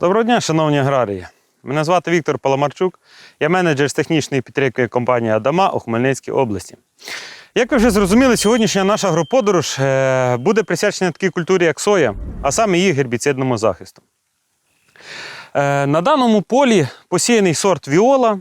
Доброго дня, шановні аграрії. Мене звати Віктор Паламарчук. Я менеджер з технічної підтримки компанії Адама у Хмельницькій області. Як ви вже зрозуміли, сьогоднішня наша агроподорож е, буде присвячена такій культурі, як соя, а саме її гербіцидному захисту. Е, На даному полі посіяний сорт Віола.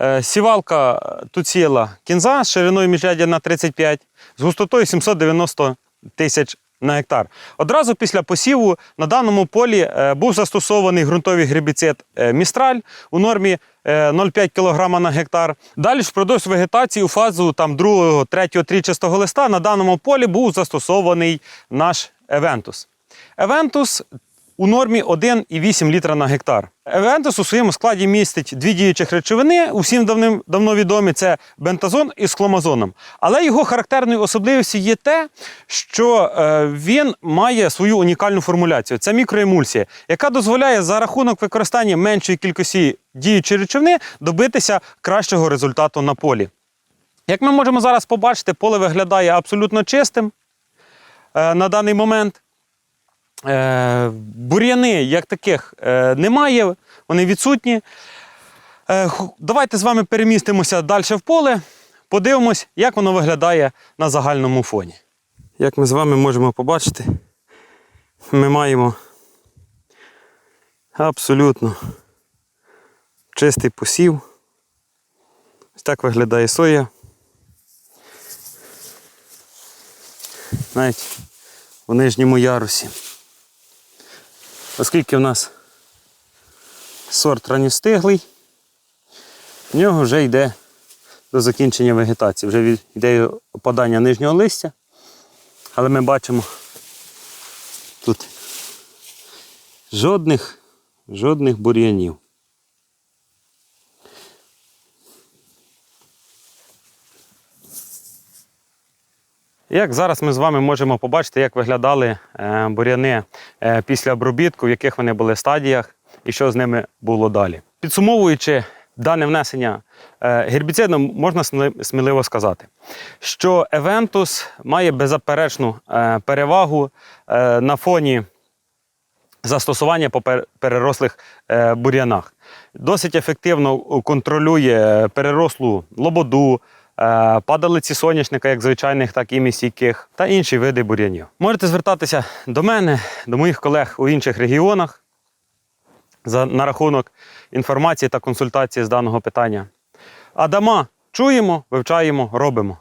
Е, Сівалка тут сіяла кінза з шириною міжряддя на 35, з густотою 790 тисяч на гектар. Одразу після посіву на даному полі е, був застосований ґрунтовий гербіцид е, Містраль у нормі е, 0,5 кг на гектар. Далі ж впродовж вегетації у фазу там, 2, 3, трічастого листа на даному полі був застосований наш Евентус. Евентус у нормі 1,8 літра на гектар. Евентус у своєму складі містить дві діючих речовини, усім давним давно відомі це бентазон із кломазоном. Але його характерною особливістю є те, що е, він має свою унікальну формуляцію. Це мікроемульсія, яка дозволяє за рахунок використання меншої кількості діючої речовини добитися кращого результату на полі. Як ми можемо зараз побачити, поле виглядає абсолютно чистим е, на даний момент. Е, бур'яни як таких е, немає, вони відсутні. Е, давайте з вами перемістимося далі в поле, подивимось, як воно виглядає на загальному фоні. Як ми з вами можемо побачити, ми маємо абсолютно чистий посів. Ось так виглядає соя. Навіть у нижньому ярусі. Оскільки в нас сорт ранньостиглий, в нього вже йде до закінчення вегетації, вже йде опадання нижнього листя, але ми бачимо тут жодних, жодних бур'янів. Як зараз ми з вами можемо побачити, як виглядали е, буряни е, після обробітку, в яких вони були стадіях і що з ними було далі. Підсумовуючи дане внесення е, гербіцидом, можна сміливо сказати, що Евентус має беззаперечну перевагу на фоні застосування по перерослих бур'янах. Досить ефективно контролює перерослу лободу, падалиці соняшника, як звичайних, так і місійких, та інші види бур'янів. Можете звертатися до мене, до моїх колег у інших регіонах за, на рахунок інформації та консультації з даного питання. А дама чуємо, вивчаємо, робимо.